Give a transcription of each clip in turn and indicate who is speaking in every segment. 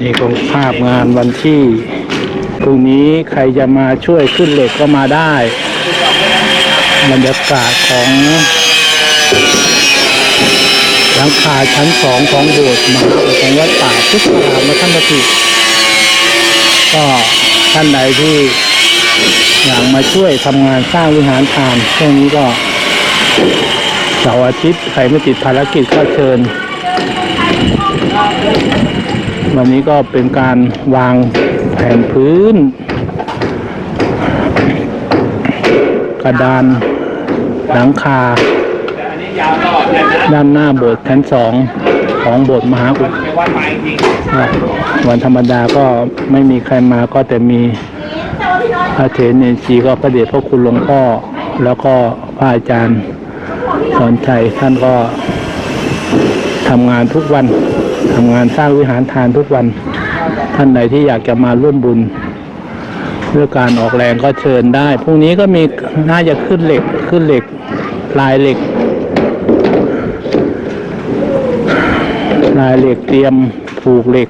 Speaker 1: นี่ของภาพงานวันที่พรุ่งนี้ใครจะมาช่วยขึ้นเหล็กก็มาได้บรรยากาศของหลังคาชั้นสองของโบสถ์มหาอุดของวัดป่าพุทธารามท่านประสิทธิ์ก็ท่านใดที่อยากมาช่วยทำงานสร้างวิหารทานช่วงนี้ก็เสาร์อาทิตย์ใครไม่ติดภารกิจก็เชิญ วันนี้ก็เป็นการวางแผ่นพื้น กระดานหลังคา ด้านหน้าโบสถ์ชั้นสองของโบสถ์มหาอุดวันธรรมดาก็ไม่มีใครมาก็แต่มีพระเถรเนนชีก็พระเดชพระคุณหลวงพ่อ แล้วก็พระอาจารย์สอนชัยท่านก็ทำงานทุกวัน ทำงานสร้างวิหารทานทุกวัน ท่านใดที่อยากจะมาร่วมบุญเพื่อการออกแรงก็เชิญได้ พรุ่งนี้ก็มีน่าจะขึ้นเหล็กขึ้นเหล็กลายเหล็ก ลายเหล็กเตรียมผูกเหล็ก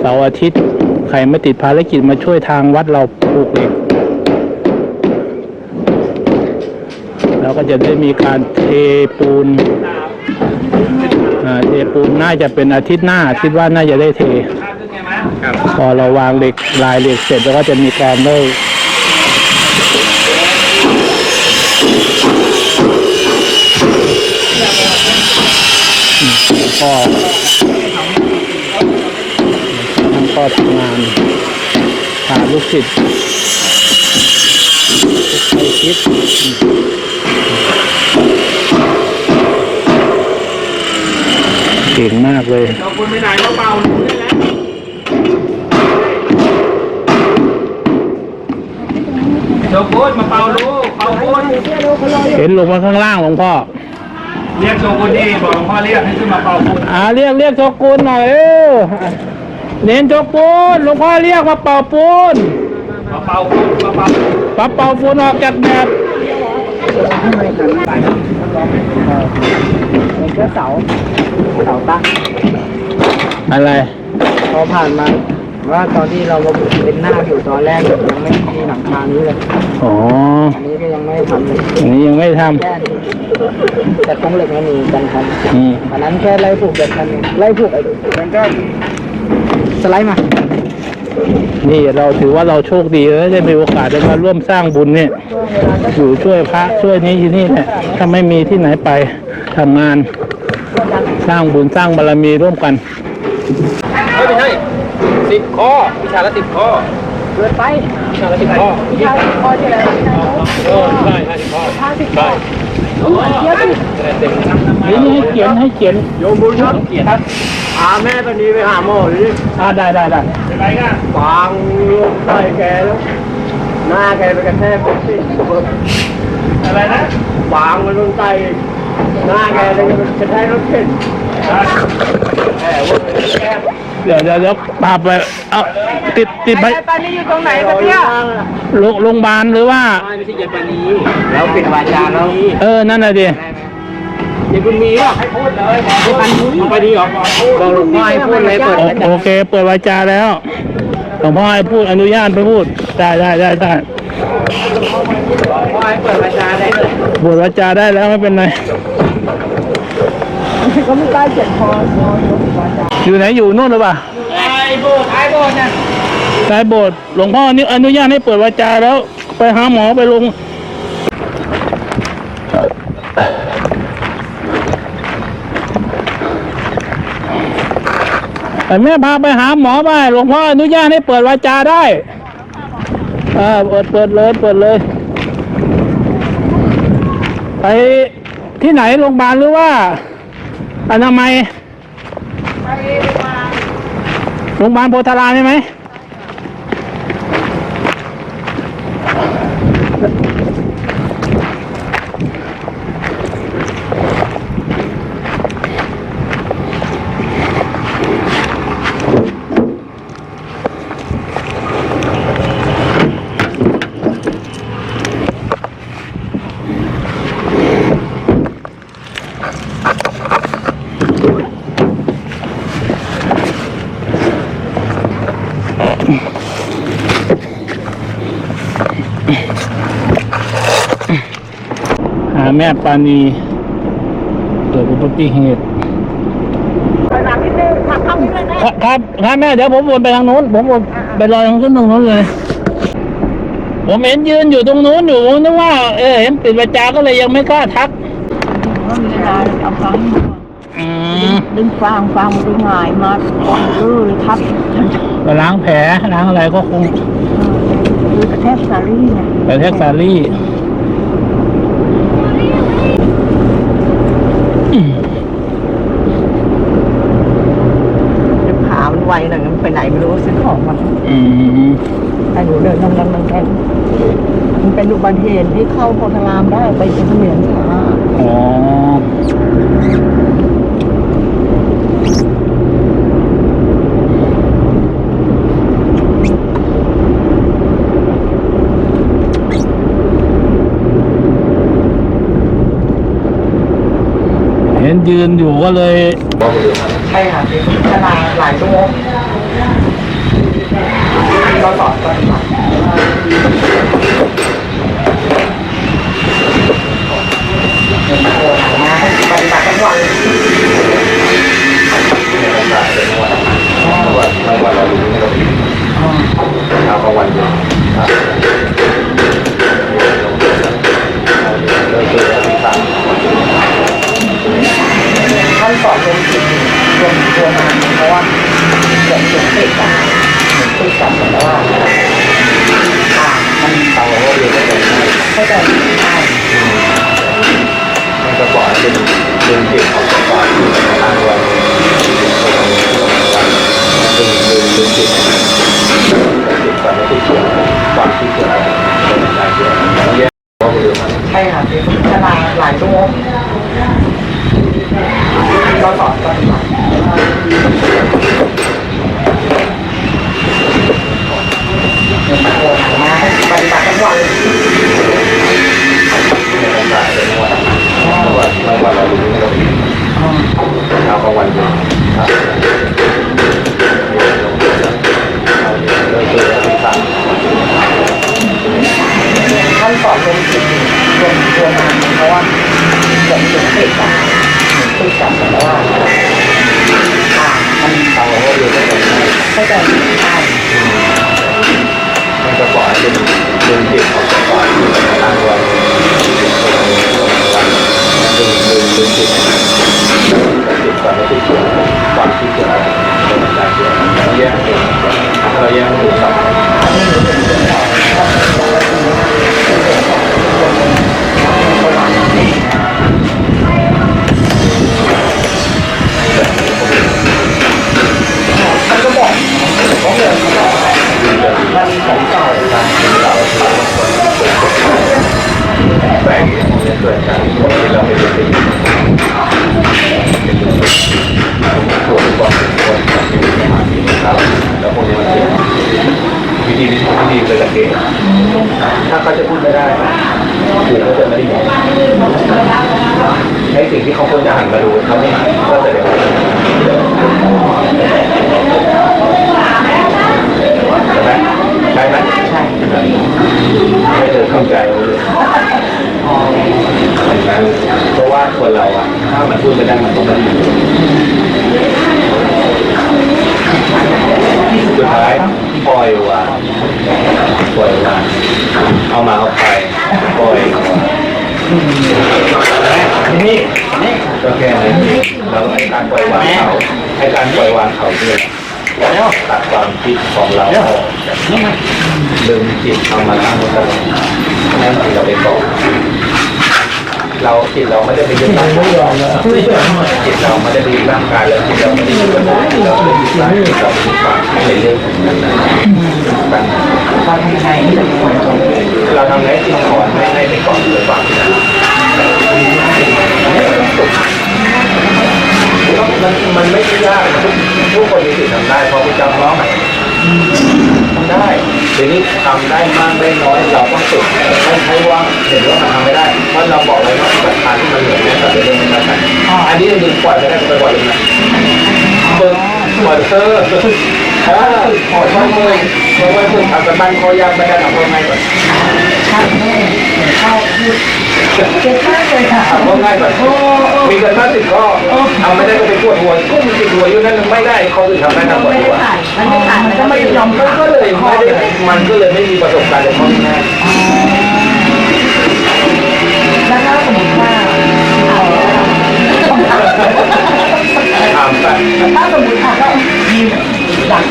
Speaker 1: เสาร์อาทิตย์ใครไม่ติดภารกิจมาช่วยทางวัดเราผูกเหล็กแล้วก็จะได้มีการเทปูน ปูนน่าจะเป็นอาทิตย์หน้าคิดว่าน่าจะได้เท พอเราวางเหล็กลายเหล็กเสร็จแล้วก็จะมีการได้อืมก็ท่านก็ทำงานพาลูกศิษย์ไปคิด ก่งมากเลย
Speaker 2: เราคุณไปไหนมาเป่าหนูได้แล้วโชกุนมาเป่าลูกเป่าคุณ
Speaker 1: เห็นลงมาข้างล่างหลวงพ่อ
Speaker 2: เรียกโชกุนดีบอกหลวงพ่อเรียกให้ขึ้นมาเป่าคุณ
Speaker 1: อ่าเรียกเรียกโชกุนหน่อยเออเน้นโชกุนหลวงพ่อเรียกมาเป่าปูน
Speaker 2: มาเป่าคุณมาเป่า
Speaker 1: ปับเป่าปูนออกจากแบบ
Speaker 3: เป็นแค่เสาเสาตั้ง
Speaker 1: อะไร
Speaker 3: พอผ่านมาว่าตอนที่เรามาเป็นหน้าอยู่ตอนแรกยังไม่มีหลังคานี้เลย
Speaker 1: อ๋อ
Speaker 3: อันนี้ก็ยังไม่ได้ทำเลย
Speaker 1: อันนี้ยังไม่ท
Speaker 3: แค่นี้แต่โครงเหล็กไม่มีกันทันำ
Speaker 1: อืม
Speaker 3: อันนั้นแค่ไล่ผูกแบบทันไล่ผูกไอ้มันก็สไลด์มา
Speaker 1: นี่เราถือว่าเราโชคดีแล้วได้มีโอกาสได้มาร่วมสร้างบุญเนี่ย อยู่ช่วยพระช่วยนี้ที่นี่เนี่ยถ้าไม่มีที่ไหนไป ทำงานสร้างบุญสร้างบารมีร่วมกัน
Speaker 2: ไม่ใช่สิบข้อวิชาละสิบข้อ
Speaker 3: เกินไป
Speaker 2: วิชาละสิบข้อ
Speaker 3: วิชาข้อที่อะไร
Speaker 2: เออใช่ห้าสิบข้อ
Speaker 3: ห้าสิบข้อเยอะดิ
Speaker 2: คะแนนเต็ม
Speaker 1: นี่ให้เขียนให้เขียน
Speaker 2: โยมบุญครับเกียรติครับพาแม่ตอนนี้ไปหาหมอดิ
Speaker 1: อ่าได้ได้ได้
Speaker 2: เป็นไรกันวางลงใส่แกแล้วหน้าแกไปกระแทกรถสิอะไรนะวางมันลงใต้ หน้าแกเลยมันกระแทกรถเข็นแหมว่าแก
Speaker 1: เดี๋ยวเดี๋ยวเดี๋ยวพาไปเอาติดติดไป
Speaker 3: ตอนนี้อยู่ตรงไหนกันเนี่ย
Speaker 1: โรงโรงพยาบาลหรือว่า
Speaker 2: ไม่ใช่ยาปานีแล้วปิดวาจาแล้ว
Speaker 1: เออ นั่นน่ะดิ
Speaker 2: ยายบุญมีป่ะให้พูดเลยบอกปันพุ้ยไปดีเหรอบอกหลวงพ่อให้พูดเลยเปิด
Speaker 1: โอโอเค เปิดวาจาแล้วหลวงพ่อให้พูดอนุญาตไปพูด ได้ได้ได้ได้
Speaker 2: พ่อให้เปิดวาจาได้เลย
Speaker 1: บวชวาจาได้แล้วไม่เป็นไร
Speaker 3: ก็ไม่กล้าเจ็บคอ
Speaker 1: อยู่ไหนอยู่นู่นหรือเปล่า
Speaker 2: ไอ้โบสถ์ไอ้โบสถ์นะ
Speaker 1: ใต้โบสถ์หลวงพ่อนี่อนุญาตให้เปิดวาจาแล้ว ไปหาหมอไปลงแต่แม่พาไปหาหมอไปหลวงพ่ออนุญาตให้เปิดวาจาได้ออเปิดเปิดเลยเปิดเลย ไปที่ไหนโรงพยาบาลหรือว่า อนามัยโรงพยาบาลโพธารามใช่ไหม แม่ปานีเกิดอุบัติเหตุ
Speaker 4: ไปหลังนิดนึงขับเข้านิดนึงนะครับ
Speaker 1: ครับครับแม่เดี๋ยวผมวนไปทางนู้น ผมวนไปรอทางขึ้นตรงนู้นเลย ผมเห็นยืนอยู่ตรงนู้นอยู่ผมนึกว่า เออเห็นปิดวาจาก็เลยยังไม่กล้าทัก
Speaker 4: ว่ามีอะไรเอาฟัง
Speaker 1: อืม
Speaker 4: ดึงฟังฟังมันง่ายมากเออเลยครับ
Speaker 1: ก็ล้างแผลล้างอะไรก็คง
Speaker 4: คือกระแทกสาลี่เนี่ย
Speaker 1: ไปแท็กซารี่อืม
Speaker 4: จะขามัน ไวหน่อยมันไปไหนไม่รู้ซื้อของมา
Speaker 1: อืม
Speaker 4: แต่หนูเดินทำงานมันแค่มันเป็นอุบัติเหตุที่เข้าโพธารามได้ไปเป็นเหรียญช้า
Speaker 1: อ๋อเห็นยืนอยู่ก็เลย
Speaker 5: ใช่ค่ะเป็นเวลาหลายชั่วโมง เราสอนตอนนี้ปฏิบัติทั้งวันท่านสอนรวมถึงรวมตัวมาเพราะว่าเกิดเสียงติดกัน ติดกันแต่ว่าอ่ามันเตาเรียนได้เข้าใจใช่
Speaker 6: มันจะบอกให้เป็นดึงจิตของตัวก่อนทางวันดึงดึงดึงจิตจิตก่อนแล้วติดตัวความคิดตัวเราเป็นการเกิดต้องแยกว่าเรื่อมัน
Speaker 5: ใช่ค่ะเป็นเวลาหลายชั่วโมงเราสอนตอนนี้ปา
Speaker 6: งวันเรารู้เราเช้ากลางวันเย็นครับเราเจอที่ต่าง
Speaker 5: ท่านสอนรวมถึงรวมตัวมาเพราะว่าเกิดเสียงติดกันติดกันแต่ว่าอ่ามัน
Speaker 6: ทางเราก็เรียนได้แบบนี้
Speaker 5: เข้าใจใช่
Speaker 6: มันจะบอกให้เป็นดึงจิตของตัวก่อนทางวั จิตก่อนแล้วติดตัวความคิดตัวเราเป็นการเกิดต้องแยกถ้าเราแยกถูกครับ
Speaker 5: ท่านก็บอกเขาเลยเขาบอนของเก่า
Speaker 6: แบ่งเนี่ยเกิดจากที่เราไม่ได้ ก่อนคนที่มีสมาธินะครับแล้วพวกนี้มันเป็นวิธีวิธีเกิดจากเองถ้าเขาจะพูดไม่ได้คือเขาจะไม่ได้ยินให้สิ่งที่เขาควรจะหันมาดูเขาไม่หันก็แสดงว่าใช่ไหมใช่ไหมใช่ให้เธอเข้าใจเลยเพราะว่าคนเราอะถ้ามันพูดไม่ได้มันต้องไม่ได้ยิน สุดท้ายปล่อยวางปล่อยวางเอามาเอาไปปล่อยนี่นี่ก็แค่นั้นแล้วไอ้การปล่อยวางเขาไอ้การปล่อยวางเขาเนี่ยตัดความคิดของเราออกดึงจิตเอามาตั้งไว้ตลอดนั่นคือเราไปก่อน เราจิตเราไม่ได้ไปยึดร่างกายจิตเราไม่ได้ไปยึดร่างกายแล้วจิตเราไม่ได้ยึดร่างกายเราไม่ได้ยึดร่างกายเราไม่ได้ความคิดในเรื่องของนั้นนะตั้ง
Speaker 5: เราทำยังไงที่จะปล่อยตรง
Speaker 6: เราทำไงจิตก่อนไม่ให้ไปก่อนเลยความคิดนั้นมันมันไม่ได้ยากทุกทุกคนมีสิทธิ์ทำได้เพราะพระเจ้าร้องทำได้ ทีนี้ทำได้มากได้น้อยเราต้องฝึกไม่ใช่ว่าเห็นว่ามันทำไม่ได้เพราะเราบอกเลยว่าปัจจัยที่มันเหลือเนี่ยแต่เรื่องมันมาอันนี้ดึงปล่อยไม่ได้ไปปล่อยเลยนะเปิดปล่อยเตอร์เออขอช่วยเลยเพราะว่าถึงอัตบันคอยางไปได้หรอกง่ายกว่า
Speaker 5: ใช่แม่ชอบพูดเก่งมากเลยค่ะ
Speaker 6: ถามว่าง่ายกว่ามีกันมาสิบข้อทำไม่ได้ก็ไปปวดหัวกุ้งติดหัวอยู่นั่นไม่ได้เขาอื่นทำได้ทำปวด
Speaker 4: ไม่ได้
Speaker 6: หัว
Speaker 4: ผ่านมันไม่ผ่านมันก็ไม่ยอม
Speaker 6: มันก็เลยไม่ได้มันก็เลยไม่มีประสบการณ์ในข้อนี้
Speaker 5: แล้วถ้าสมมติว่า
Speaker 6: ถามไป
Speaker 5: ถ้าสมมติค่ะก็มีหลัก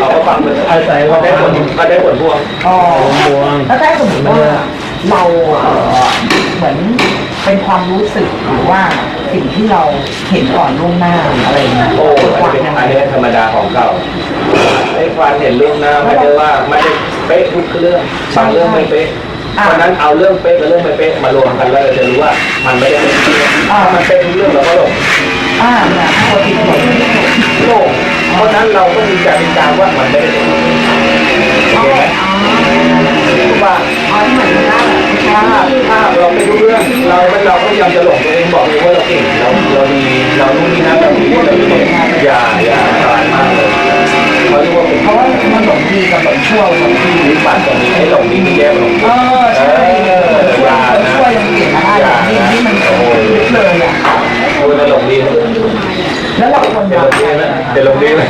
Speaker 6: เขาก็ฟังเลยอาศัยว่าได้ผลเขาได้ผลพวง
Speaker 5: อ๋อ
Speaker 1: พวง
Speaker 5: แล้วถ้าสมมติว่าเราเหมือนเป็นความรู้สึกหรือว่าสิ่งที่เราเห็นก่อนล่วงหน้าอะไรอย่างเงี้ย
Speaker 6: โอ้
Speaker 5: เกิด
Speaker 6: อั
Speaker 5: ความ
Speaker 6: นนี้
Speaker 5: ยังไง
Speaker 6: อันนี้ธรรมดาของเก่า ไอ้ความเห็นเรื่องหน้าไม่ได้ว่าไม่ได้เป๊ะทุกเรื่องบางเรื่องไม่เป๊ะเพราะนั้นเอาเรื่องเป๊ะกับเรื่องไม่เป๊ะมารวมกันแล้วเราจะรู้ว่ามันไม่ได้เป็นทุกเรื่องถ้ามันเป็นทุกเรื่องเราก็หลง
Speaker 5: อ่าเนี่ยปกติเราไม่ได้
Speaker 6: โลกเพราะฉะนั้นเราก็มีการติดตามว่ามันไม่ได้เป็นโอเคไหมว่า
Speaker 4: อ๋อที่เหมือนกัน
Speaker 6: ถ้าถ้าเราไม่รู้เรื่องเราเราก็พยายามจะหลงตัวเองบอกเองว่าเราเก่งเราเราดีเรารู้นี่นะเราดีเราดีอย่าอย่าอันตรายมากเลย เขาเรียกว่าเป็น
Speaker 5: เพราะว่ามันหลงดีกับหลงชั่วหลงดี
Speaker 6: วิบัติตรงนี้ให้หลงนี้มีแย่หลง
Speaker 5: เออใช่ชั่วชั่วยังเปลี่ยนมาได้นี่นี่มันลึกเลยอะ
Speaker 6: คุณจะหลงดีไหม
Speaker 5: แล้วเราควร
Speaker 6: จะ
Speaker 5: จะ
Speaker 6: หลงดีไหมจะหลงดีไหม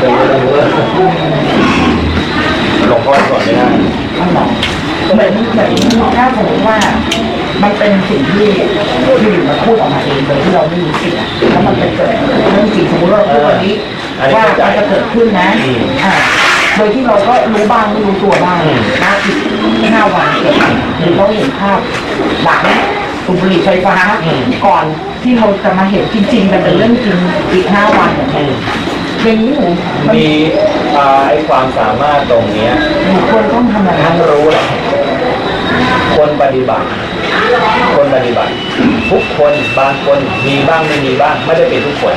Speaker 6: จะหลงดีหลงพ่อก่อนไม่ได้
Speaker 5: มันหลงเหมือนเหมือนถ้าสมมติว่า มันเป็นสิ่งที่พูดอยู่มันพูดออกมาเองโดยที่เราไม่รู้สึกอะแล้วมันเป็นเกิดเรื่องจริงสมมติว่าเราพูดวันนี้ว่ามันจะเกิดขึ้นนะอ่าโดยที่เราก็รู้บ้างไม่รู้ตัวบ้างนะอีกห้าวันเกิดหรือเราเห็นภาพหลังสูบบุหรี่ไฟฟ้าก่อนที่เราจะมาเห็นจริงๆมันเป็นเรื่องจริงอีกห้าวันอย่างเงี้ยอย่างนี้หนูมัน
Speaker 6: มีอ่าไอ้ความสามารถตรงเนี้ย
Speaker 5: หนูควรต้องทำอะไร
Speaker 6: ทั้งรู้แหละคนปฏิบัติ คนปฏิบัติ ทุกคนบางคนมีบ้างไม่มีบ้างไม่ได้เป็นทุกคน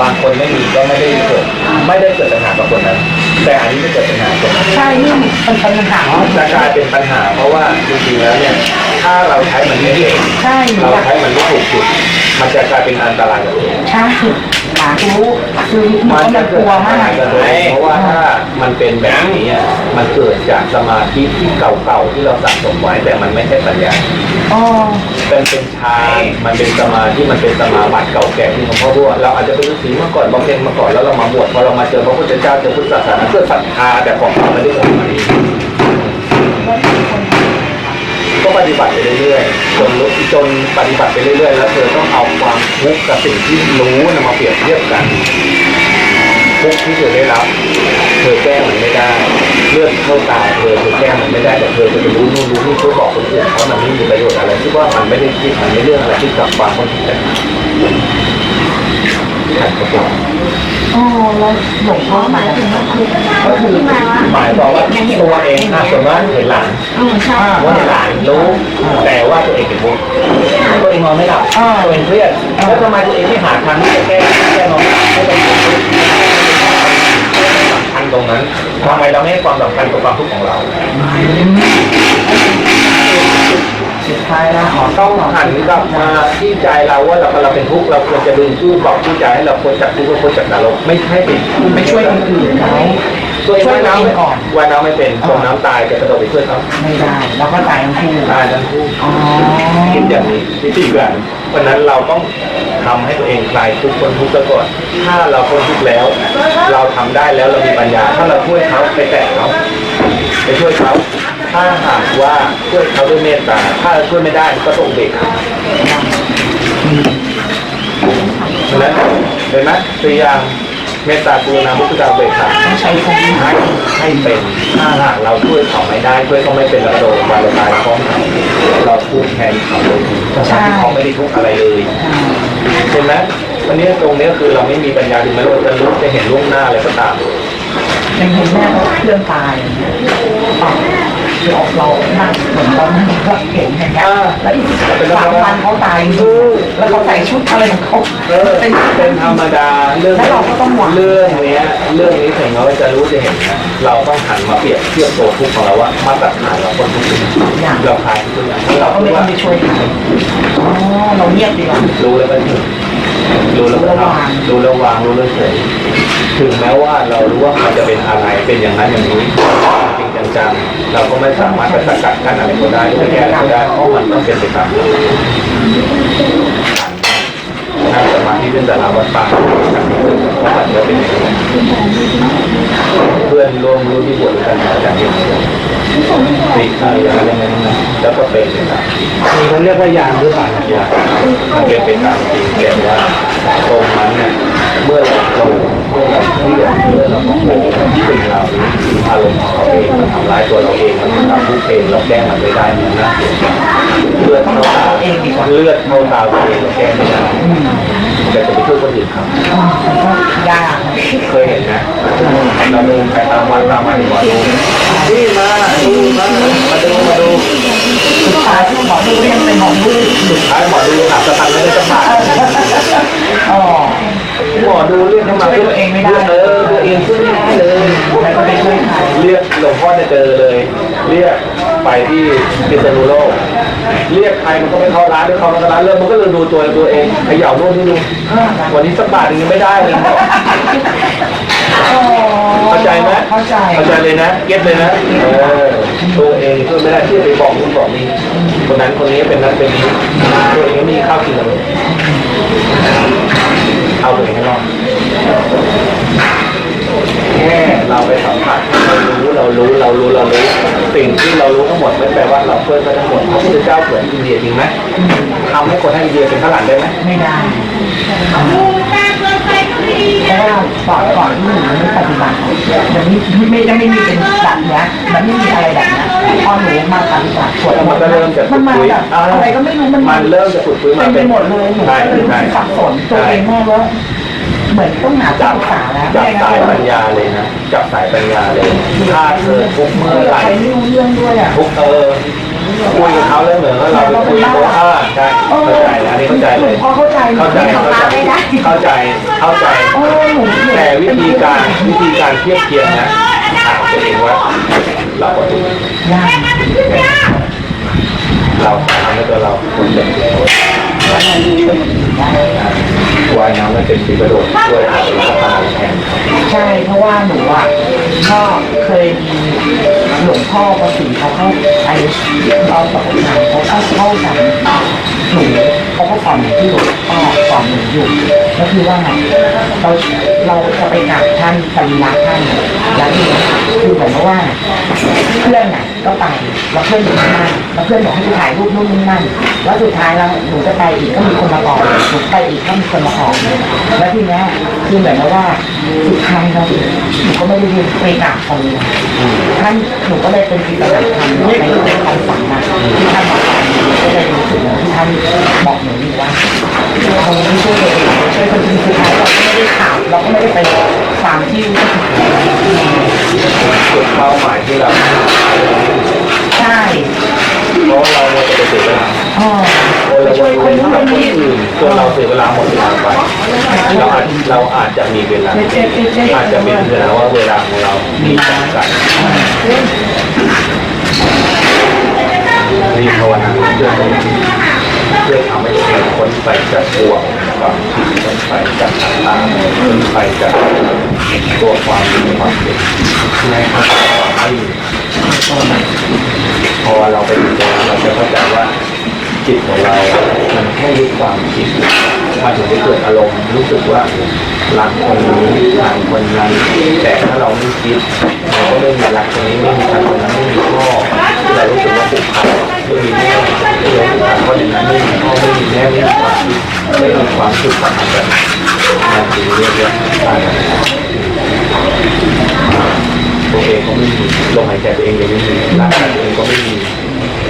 Speaker 6: บางคนไม่มีก็ไม่ได้เกิดไม่ได้เกิดปัญหากับคนนั้น แต่อันนี้ไม่เกิดปัญหากับคนนั้น
Speaker 5: ใช่นี่มันเป็นปัญหา
Speaker 6: จะกลายเป็นปัญหา เพราะว่าจริงๆแล้วเนี่ยถ้าเราใช้มันไม่เก่ง
Speaker 5: ใช่หนู
Speaker 6: เรา
Speaker 5: อยาก
Speaker 6: ใช้มันไม่ถูกจุดมันจะกลายเป็นอันตรายกับตัวเอง
Speaker 5: ใช่หา รู้คือหนู
Speaker 6: มัน
Speaker 5: กำลั
Speaker 6: จะ
Speaker 5: งก
Speaker 6: เกิด
Speaker 5: ลัว
Speaker 6: ปัญ
Speaker 5: มา
Speaker 6: หากกับตัวเองเพราะว่าถ้ามันเป็นแบบนี้อะมันเกิดจากสมาธิที่เก่าๆที่เราสะสมไว้แต่มันไม่ใช่ปัญญา
Speaker 5: อ๋อ
Speaker 6: เป็นเป็นฌานมันเป็นสมาธิมันเป็นสมาบัติเก่าแก่ที่หลวงพ่อพูดว่าเราอาจจะเป็นฤาษีมาก่อนบำเพ็ญมาก่อนแล้วเรามาบวชพอเรามาเจอพระพุทธเจ้าเจอพุทธศาสนาเกิดศรัทธาแต่ของเราไม่ได้เกิดมาดี ก็ปฏิบัติไปเรื่อยๆจนรู้จนปฏิบัติไปเรื่อยๆ แล้วเธอต้องเอาความทุกข์กับสิ่งที่รู้นำมาเปรียบเทียบกันทุกข์ที่เธอได้รับ เธอแก้มันไม่ได้เลือดเข้าตาเธอเธอแก้มันไม่ได้แต่เธอจะไปรู้นู่นรู้นี่ช่วยบอกคนอื่นเพราะมันไม่มีประโยชน์อะไรที่ว่ามันไม่ได้คิดมันไม่เรื่องอะไรที่กลับความคนผิด แต่ขัดกับตัว
Speaker 5: อ๋อแล้วหลวงพ่อหมายถึงว่าคือก็คือ
Speaker 6: หมายความว่าตัวเองอะส่วนมากเห็นหลาน
Speaker 5: อืมใช่
Speaker 6: ว่าเห็นหลานรู้แต่ว่าตัวเองเป็นทุกข์ตัวเองนอนไม่หลับตัวเองเครียดแล้วทำไมตัวเองไม่หาทางที่จะแก้แก้นอนไม่หลับให้ตัวเองสำคัญตรงนั้นทำไมเราไม่ให้ความสำคัญกับความทุกข์ของเรา
Speaker 5: สุดท้ายแล้วขอ
Speaker 6: ต้องหันกลับมาที่ใจเราว่าเราเราเป็นทุกข์เราควรจะดึงชื่อบอกที่ใจให้เราพ้นจากทุกข์และพ้นจากนรกไม่ใช่ไป
Speaker 5: ไปช่วยคนอื่นเขา
Speaker 6: ตัวเอง
Speaker 5: ช่วย
Speaker 6: ว่าย
Speaker 5: ตัวเอง
Speaker 6: น้ำ
Speaker 5: ก่อน
Speaker 6: ว่ายน้ำไม่เป็นจมน้ำตายจะกระโดดไปช่วยเขา
Speaker 5: ไม่ได้แล้วก็ตายทั้งคู่
Speaker 6: ตายทั้งคู่
Speaker 5: อ๋อ
Speaker 6: คิดอย่างนี้วิธีการเพราะฉะนั้นเราต้องทำให้ตัวเองคลายทุกข์พ้นทุกข์ซะก่อนถ้าเราพ้นทุกข์แล้ว เราทำได้แล้วเรามีปัญญา ถ้าเราช่วยเขาไปแตะเขาไปช่วยเขา ถ้าหากว่าช่วยเขาด้วยเมตตาถ้าช่วยไม่ได้ก็ต้องเบรกขาเพราะเห็นไหมตัวอย่างเมตตากรุณามุขตาเบรกขา
Speaker 5: ต้องใช้คนที่
Speaker 6: ให้ให้เป็นถ้าหากเราช่วยเขาไม่ได้ช่วยเขาไม่เป็นแล้วก็โดนวันละตายพร้อมกันเราทุกข์แทนเขาเลยทั้งที่เขาไม่ได้ทุกข์อะไรเลยเห็นไหมวันนี้ตรงนี้คือเราไม่มีปัญญาถึงแม้เราจะรู้จะเห็นล่วงหน้าอะไรก็ตาม
Speaker 5: ยังเห็นแม่เขาเคลื่อนตายอย่างเงี้ยอ๋อคือออกเรานั่งเหมือนเรานั่งรับเห็นอย่างเงี้ยแล้วอีกสามวันเขาตายแล้วเขาใส่ชุดอะไรของเขา
Speaker 6: เออ
Speaker 5: เป็น
Speaker 6: เป็นธรรมดาเรื่อง
Speaker 5: แล้วเราก็ต้องหวัง
Speaker 6: เรื่องเนี้ยเรื่องนี้ถึงเราจะรู้จะเห็นนะเราต้องหันมาเปรียบเทียบตัวทุกข์ของเราว่ามาตรฐานเราคนทุกข์เราคลายทุกอย่างถ้าเรา
Speaker 5: ก็ไม่
Speaker 6: รู้
Speaker 5: ต้อ
Speaker 6: ว่า
Speaker 5: งไปช่วยใครอ๋อเราเงียบดีกว่า
Speaker 6: รู้แล้วก็ห ดรู้แล้ว
Speaker 5: รู้ระหว่าง
Speaker 6: รู้ระวังรู้เฉยถึงแม้ว่าเรารู้ว่ามันจะเป็นอะไรเป็นอย่างนั้นอย่างนี้จริงจังๆเราก็ไม่สามารถไปสกัดกั้นอะไรก็ได้หรือแก้อะไรก็ได้เพราะมันต้องเป็นไปตาม นั่งสมาธิเป็นแต่ละวัดป่าว่ามันจะเป็นยังไงเพื่อนร่วมรู้ที่บวชกันอาจารย์เองติดอะไรอย่างนั้นแล้วก็เป็นไปตาม
Speaker 1: นี่เขาเรียกว่ายานหรือเปล่า
Speaker 6: ยานมันเป็นไปตามจริงแต่ว่าตรงนั้นเนี่ย เมื่อเราโกรธเมื่อเราเครียดเมื่อเราโมโหสิ่งเหล่านี้คืออารมณ์ของเราเองมันทำร้ายตัวเราเองมันทำผู้เองเราแก้มันไม่ได้นนะเลือดเข้าตาเลือดเข้าตาตัวเองเราแก้ไม่ได้ แต่จะไปช่วยคนอื่นครับ
Speaker 5: มันก็ยาก
Speaker 6: เคยเห็นนะเราเดินไปตามวัดตามอะไรวัดดูนี่มาดูมามาดูมาดู
Speaker 5: สุดท้ายที่หมอดูเรียกเป็นหมอดู
Speaker 6: สุดท้ายหมอดูหาสตังค์ไม่ได้สักบาท
Speaker 5: อ๋อ
Speaker 6: หมอดูเรียกเข้ามา
Speaker 5: ช่วยตัวเองไม่ได้
Speaker 6: เออตัวเองช่วยไม่ได้เลย
Speaker 5: แล้วก็ไปช่วยใคร
Speaker 6: เรียกหลวงพ่อจะเจอเลย เรียก ไปที่พิษณุโลก เรียกใครมันก็ไม่เข้าร้านด้วยเขาเข้าร้านเริ่มมันก็เลยดูตัวตัวเองเขย่าโน่นนี่นู่นวันนี้สักบาทหนึงยังไม่ได้เลยบอก
Speaker 5: อ๋อ
Speaker 6: เข้าใจไหม
Speaker 5: เข้าใจ
Speaker 6: เข้าใจเลยนะเก็ตเลยนะเออตัวเองช่วยไม่ได้ที่ไปบอกนู่นบอกนี่คนนั้นคนนี้เป็นนั้นเป็นนี้ตัวเองไม่มีข้าวกินเลยเอาเลยให้รอด แค่เราไปสัมผัสเรารู้เรารู้เรารู้เรารู้สิ่งที่เรารู้ทั้งหมดไม่แปลว่าเราเพิ่มไปทั้งหมดพระพุทธเจ้าเกิดอินเดียจริงไหมทำให้คนให้อินเดียเป็นฝรั่งได้ไหม
Speaker 5: ไม่ได้เพราะว่าก่อนก่อนที่หนูไม่ปฏิบัติยังไม่ไม่ยังไม่มีเป็นแบบเนี้ยมันไม่มีอะไรแบบเนี้ยพอหนูมาปฏิบัติสวด
Speaker 6: แล้วมันก็เริ่มจะ
Speaker 5: มันมา
Speaker 6: คุย
Speaker 5: แบบอะไรก็ไม่รู้มัน
Speaker 6: มันเริ่มจะฝึกฟื้น
Speaker 5: เต็
Speaker 6: มาม
Speaker 5: ไปหมดเลยหนู
Speaker 6: ใช่
Speaker 5: ก็เลยรู้
Speaker 6: ใช่
Speaker 5: สึกสับสนตัวเองแม่ว่า เหมือนต้องหาที่
Speaker 6: จั
Speaker 5: ป
Speaker 6: บ
Speaker 5: รึกษาแล้ว
Speaker 6: จับสายปัญญาเลยนะจับสายปัญญาเลยถ้าเธอทุกเมื่อไหร่
Speaker 5: ใครไม่รู้เรื่องด้วยอะ
Speaker 6: ทุกเออคุยกับเขาแล้วเหมือนว่าเราไปคุยโอ้อ่าใช่เข้าใจนะอันนี้เข้าใจเลย
Speaker 5: พอเข้าใจ
Speaker 6: เข้าใจเข้าใจเข้าใจเข้าใจ
Speaker 5: โอ้หนู
Speaker 6: แต่วิธีการวิธีการเทียบเทียงนะถามตัวเองว่าเราก็ถูก
Speaker 5: ยาก
Speaker 6: เราทำให้ตัวเราคนเด็ก ว่ายน้ำไม่เป็นปีกระโดดช่วยเราแล้วก็ตาแทน
Speaker 5: ใช่เพราะว่าหนูอะก็เคยมีหลวงพ่อประสิทธิ์เขาเข้าไปตอนประกงานเขาเข้าเข้ากันหนูเขาก็สอนหนูที่หลวงพ่อสอนหนูอยู่ก็คือว่าเราเราจะไปกราบท่านสรีระท่านแล้วนี่คือเหมือนกับว่า เพื่อนอะก็ไปแล้วเพื่อนอยู่ที่นั่นแล้วเพื่อนบอกให้ไปถ่ายรูปนู่นนี่นั่นแล้วสุดท้ายแล้วหนูจะไปอีกก็มีคนมาบอกหนูไปอีกก็มีคนมาขอแล้วทีเนี้ยคือเหมือนกับว่าสุดท้ายเราหนูก็ไม่ได้ยินไปกราบคนท่านหนูก็เลยเป็นปฏิบัติธรรมในในความฝันนะที่ท่านบอกก็เลยรู้สึกเหมือนที่ท่านบอกหนูอยู่ว่าเขาไม่ช่วยตัวเองช่วยคนอื่นสุดท้ายเราก็ไม่ได้ข่าวเราก็ไม่ได้ไปตามที่
Speaker 6: หมายที่เรา
Speaker 5: ใช่
Speaker 6: เพราะเราเนี่ยจะไปเสียเวลา
Speaker 5: อ๋อ
Speaker 6: เรา
Speaker 5: ช่วยคนนู้นคนนี้
Speaker 6: อื่นจนเราเสียเวลาหมดเวลาไปเราอาจเราอาจจะมีเวลาอาจจะมีเวลาว่าเวลาของเรามีจำกัดรีบภาวนาเพื่อเพื่อทำให้เราพ้นไปจากตัว ความคิดพ้นไปจากต่างๆพ้นไปจากตัวความดีความเด็กที่ให้เขาความไม่มีพอเราไปถึงตรงนั้นเราจะเข้าใจว่าจิตของเรา มันแค่ยึดความคิดมันถึงจะเกิดอารมณ์รู้สึกว่ารักคนนี้รักคนนั้น แต่ถ้าเราไม่คิดเราก็ไม่มีรักคนนี้ไม่มีรักคนนั้นไม่มีพ่อเรารู้สึกว่าผูกพันไม่มีแม่เราผูกพันเราะองนั้นไม่มีพ่อไม่มีแม่ไม่มี ไม่มีความสุขสัมพันธ์กันนั่นคือเรียกว่าตายตัวเองก็ไม่มีลมหายใจตัวเองยังไม่มีร่างกายตัวเองก็ไม่มี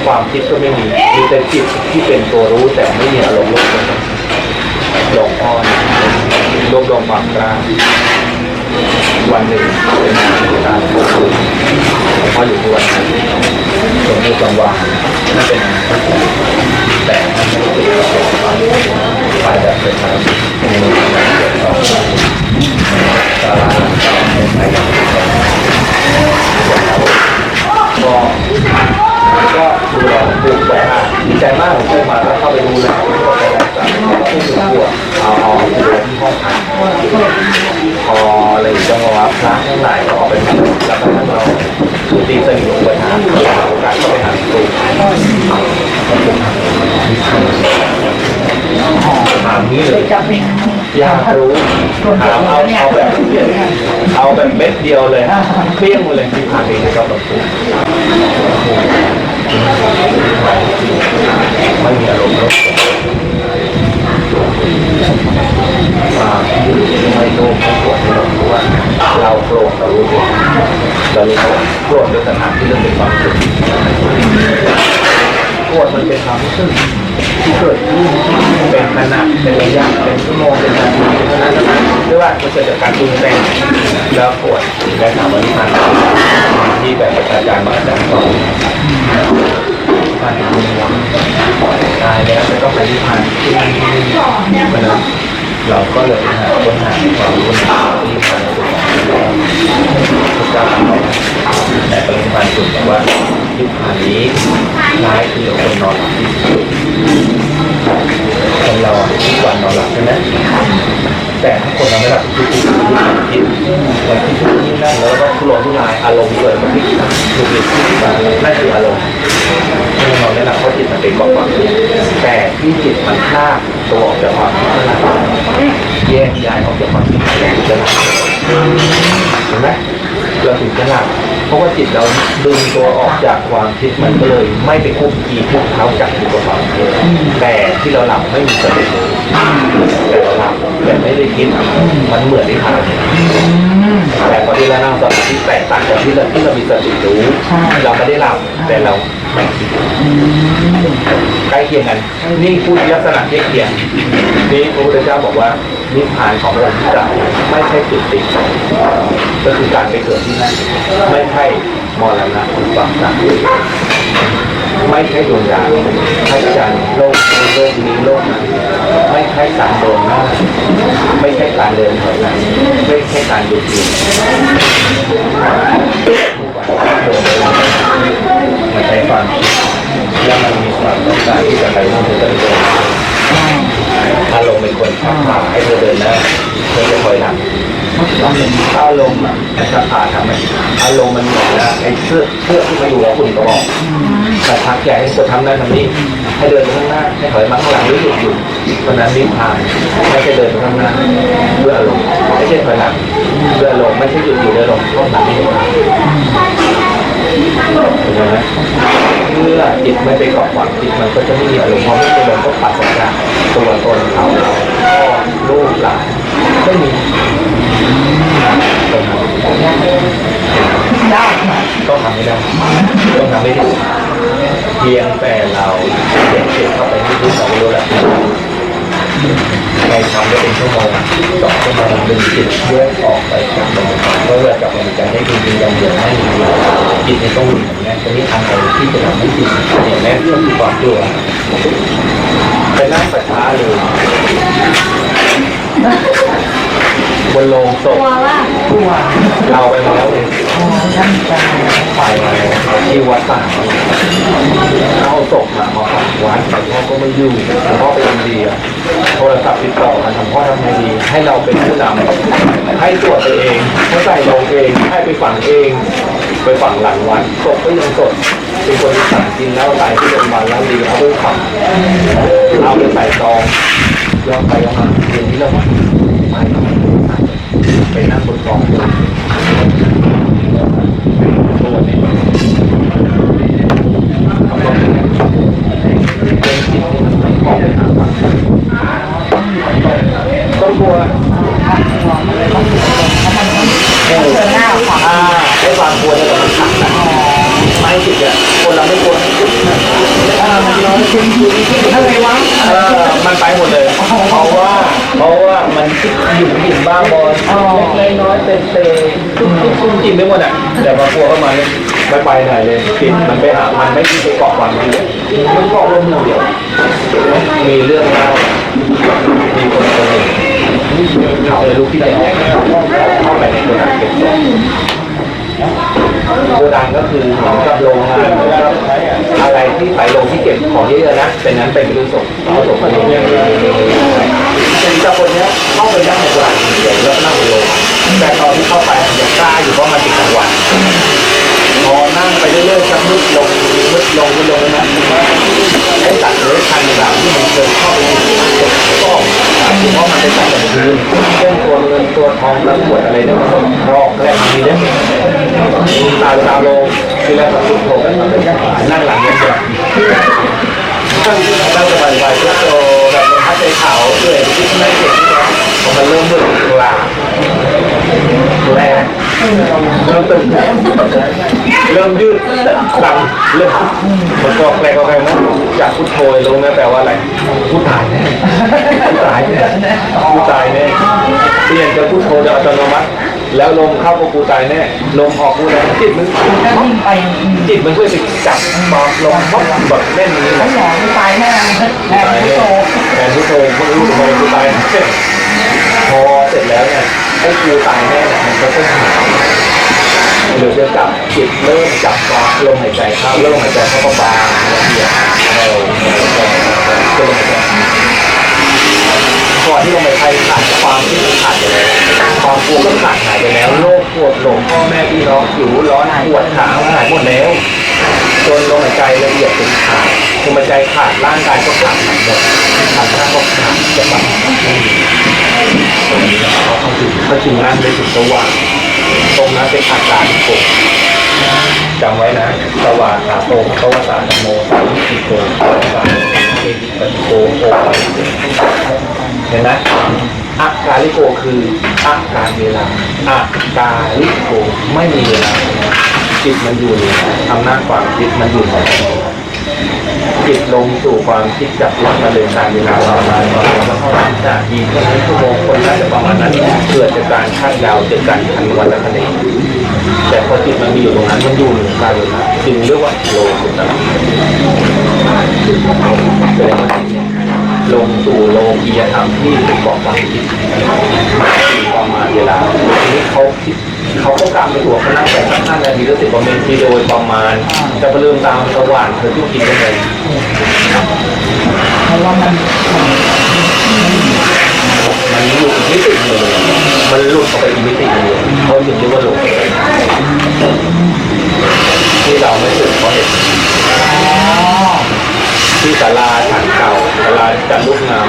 Speaker 6: ความคิดก็ไม่มีมีแต่จิตที่เป็นตัวรู้แต่ไม่มีอารมณ์ร่วมหลวงพ่อรวบรวมความกล้า วันหนึ่งเป็นงานการพูดคุยหลวงพ่ออยู่ที่วันนั้นหลวงพ่อจังหวะนั่นเป็นงานพูดคุยแต่ท่านไม่ได้ติดกับฝ่ายแบบเป็นมาในการเกิดต่อสาราต่อเป็นไปอย่างไรก็ ก็ดูเราดูใจมากดีใจมากผมเคยมาแล้วเข้าไปดูแล้วก็ไปแล้วก็ไม่ถึงตัวเอาเอาไปดูที่ห้องพักพออเลยจังหวะพระข้างในก็ออกไปแล้วก็เราดูตีสนิทลงไปหาโอกาสก็ไปหาตูตามนี้เลย อยากรู้ถามเอาเอาแบบเอาแบบเม็ดเดียวเลยเปรี้ยงหมดเลยที่ผ่านเองนะครับหลวงปู่ไม่มีอารมณ์รบกวนมาไม่โลภไม่โกรธไม่หลงเพราะว่าเราโกรธเรารู้ตัวเรารู้ว่าโกรธเป็นสถานที่เรื่องเป็นความสุข โกรธมันเป็นความรู้สึกที่เกิดขึ้นเป็นขณะเป็นระยะเป็นชั่วโมงเป็นนาทีเท่านั้นนะหรือว่ามันเกิดจากการปรุงแต่งแล้วโกรธและถามว่านิพพานที่แบบอาจารย์มาอาจารย์สอนนิพพานเป็นยังไงตายแล้วจะต้องไปนิพพานที่นั่นที่นี่เพราะฉะนั้นเราก็เลยหาค้นหาความรู้ในนิพพานสุขพระเจ้าตรัสไว้แต่ปริมาณสุดบอกว่านิพพานนี้ ร้ายคือคนนอนหลับที่คนเราอะทุกวันนอนหลับใช่ไหมแต่ถ้าคนเราไม่หลับทุกทุกทุกคิดวันที่ทุกที่นั่งแล้วก็ทุรนทุรายอารมณ์เกิดมันคิดทุกข์ทุกข์นั่นคืออารมณ์ที่นอนไม่หลับเพราะจิตมันเป็นกองความคิดแต่ที่จิตมันพลาตัวออกจากความคิดเมื่อไหร่แยกย้ายออกจากความคิดเราถึงจะหลับเห็นไหมเราถึงจะหลับ เพราะว่าจิตเราดึงตัวออกจากความคิดมันก็เลยไม่ไปคุกคีคุกเท้าจับอยู่กับความคิดแต่ที่เราหลับไม่มีสติเลยแต่เราหลับแต่ไม่ได้คิดมันเหมือนนิทานแต่พอที่เรานั่งสมาธิแตกต่างจากที่เราที่เรามีสติรู้เราไม่ได้หลับแต่เราไม่คิดใกล้เคียงกันนี่พูดลักษณะเทียบเคียงนี่พระพุทธเจ้าบอกว่า นิพพานของพระองค์จะไม่ใช่จุดติก็คือการไปเกิดที่นั่นไม่ใช่มรณะความตายไม่ใช่ดวงดาวพระจันทร์โลกนี้โลกนี้โลกนั้นไม่ใช่การเดินหน้าไม่ใช่การเดินถอยหลังไม่ใช่การหยุดยืน มันใช้ความคิดแล้วมันมีความต้องการที่จะไปนู่นไปนี่ไปอารมณ์เป็นคนขับพาให้เธอเดินหน้าเธอจะคอยหลังอารมณ์อะขับพาทำไมอารมณ์มันเหมือนนะไอ้เสื้อเสื้อที่มาอยู่กับคุณก็บอกแต่ทักแกให้คนทำนั่นทำนี่ให้เดินข้างหน้าให้ถอยมาข้างหลังหรือหยุดอยู่เพราะนั้นนิพพานไม่ใช่เดินข้างหน้าเพื่ออารมณ์ไม่ใช่ถอยหลังเพื่ออารมณ์ไม่ใช่หยุดอยู่ในอารมณ์เพราะมันไม่ได้ เห็นไหมเมื่อจิตไม่ไปเกาะความคิดมันก็จะไม่มีอารมณ์พราะไม่มีอารมณ์ก็ปัดออกจากตัวตนเขาพ่อลูกหลานไม่มีตรงนั้น
Speaker 4: ยากหน่อ
Speaker 6: งทำไม่ได้ต้องทำไม่ได้เพียงแต่เราเด็กเด็กเข้าไปที่รู้เรารู้แหละ ในทำได้เป็นชั่วโมงสองชั่วโมงดึงจิตแยกอออกไปจากลมเพราะเวลากลับมามีการได้จริงๆอย่างเดียวไม่มีจิตในต้องหลุดอย่างนี้ตอนนี้ทางไหนที่จะทำให้จิตอย่างนี้ก็คือความกลัวไปนั่งปัสสาเลยบนโลงศพ
Speaker 4: กลัวว่า
Speaker 6: เราไปมาแล้วเลย
Speaker 4: ท่านจะ
Speaker 6: ไปที่วัดป่าเอาศพมามาฝังวัดแต่พ่อก็ไม่อยู่พ่อไปอินดียโทรศัพท์ติดต่อกันทำพ่อทำไงดีให้เราเป็นผู้นำให้ตรวจตัวเองให้ใส่ลงเองให้ไปฝังเอง ไปฝังหลังวัดศพก็ยังสดเป็นคนที่สั่งกินแล้วตายที่โรงพยาบาลแล้วดีเอาไปฝังเอาไปใส่ซองยอมไปยอมมาเย็นนี้แล้วมั้งไม่ไปนั่งบนกองเลย ตัวนี้เป็นจิตที่มันไม่ออกไปหาความต้องกลัว
Speaker 4: เดินหน้าขวา
Speaker 6: อ่าให้ความกลัวจะมันขัดกัน ไม่จิตอะคนเราไม่กลัวไม่จิต
Speaker 4: เออมันร้อนจริงๆอะไรวะ
Speaker 6: เออมันไปหมดเลย เพราะว่า เพราะว่ามันคิดหยุ่มหยิมบ้าบอลเล็กน้อยเตะเตะตุ้มตุ้มตุ้มจิ้มไปหมดอะแต่พอกลัวเข้ามาเนี่ยไม่ไปไหนเลยจิตมันไปหา มันไม่มีไปเกาะวามคิดเลยมันเกาะลมอย่างเดียว มีเรื่องเล่ามีคนคนหนึ่งเขาเลยลูกที่จะออกเข้าไปในโกดังเก็บศพ โบราณก็คือขหมือนกับโรงงานอะไรที่ไปลงที่เก็บของเยอะๆนะเป็นนั้นเป็นรูสกเขาสกมาลงเนี่ยเป็นตนเนี้ยเข้าไปนั่งในโบราณเก็บแล้วก็นั่งลงแต่ตอนที่เข้าไปยังกล้าอยู่เพราะมันติดกลางวันพอนั่งไปเรื่อยๆจะมืดลงมืดลงมืดลงนะไอ้ตัดเลื้อยคันแบบที่มันเคยเข้าไปก็คืองเพราะมันเป็นสัตว์กลางคืนเช่นตัวเงินตัวทองแล้วขวดอะไรเนี่ยมันต้องรอกแรกทีเนี่ย ตาตาโลคือแล้วก็สุดโถกันนั่งหลังเนี่ยจะนั่งนั่งสบายสบายๆโตแบบมันพัดใจขาวเลยที่ไม่เห็นมันเริ่มมืดกลางแรงเริ่มตึงเริ่มยืดหลังเริ่มมันก็แปลกแปลนะจากพุทโธรู้ไหมแปลว่าอะไรผู้ตายแน่ผู้ตายแน่ผู้ตายแน่เปลี่ยนจากพุทโธจะอัตโนมัติ แล้วลมเข้าก็กูตายแน่ลมออกกูตายจิตมัน
Speaker 5: ถ้ายิ่งไป
Speaker 6: จิตมันช่วยติดจับตอนลมปั๊บแบบเล่นนี้แหละ
Speaker 5: หมอไม่ตายแน่แน่พุทโธ
Speaker 6: แทนพุทโธพุทโธพุทโธกูตายแน่พอเสร็จแล้วเนี่ยไอ้กูตายแน่เนี่ยมันก็จะหายเดี๋ยวจะจับจิตเริ่มจับวางลมหายใจเข้าเริ่มหายใจเข้าก็บางละเอียดเออเริ่มหายใจก่อน กลัวก็ขาดหายไปแล้วโรคปวดหลงพ่อแม่พี่น้องหิวร้อนปวดขาหายหมดแล้วจนลมหายใจละเอียดเป็นขาดลมหายใจขาดร่างกายก็ขาดหายหมดขาดหน้าก็ขาดจะปัดเขาถึงเขาจึงนั่งได้ถึงสว่างตรงนั้นเป็นอาการโกจำไว้นะสว่างขาโตพระวสานโมสามสิโกพระวสานเอติปฏิโกโอเห็นไหม การลิโกคืออาการเวลาอาการลิโกไม่มีเวลาจิตมันอยู่ในอำนาจความคิดมันอยู่ในจิตลงสู่ความคิดจับหลักมาเลยการเวลาประมาณประมาณแล้วก็นาทีเท่นั้นชั่วโมงคนน่าจะประมาณนั้นเกิดจากการคาดเดาจากการคันวันละคะแนนแต่พอจิตมันมีอยู่ตรงนั้นมันอยู่ในการเวลาจึงเรียกว่าโลกุตระแสดงว่า ลงสู่โลกียธรรมที่ประกอบความคิดมาถึงประมาณเวลาทีนี้เขาคิดเขาก็กลับไปตัวเขานั่งไปสักห้านาทีแล้สิบกว่านทีโดยประมาณจะเริ่มตามสว่างเธอทุกกินได้เลย
Speaker 5: เพราะว่ามัน
Speaker 6: มันหลุดอีกมิติหนึ่งเลยมันหลุดออกไปอีกมิติหนึ่งเลยเขาถึงเรียกว่าหลุดที่เราไม่ถึงเพราะเห็น ที่ศาลาฐานเก่าศาลาจันทร์ลูกงาม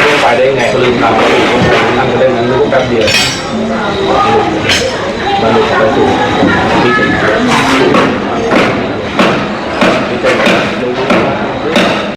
Speaker 6: เพิ่งไปได้ไงเขาลืมทำเขาอีกนั่งก็ได้นั้นรู้แป๊บเดียวมันหลุดออกไปสู่มิติ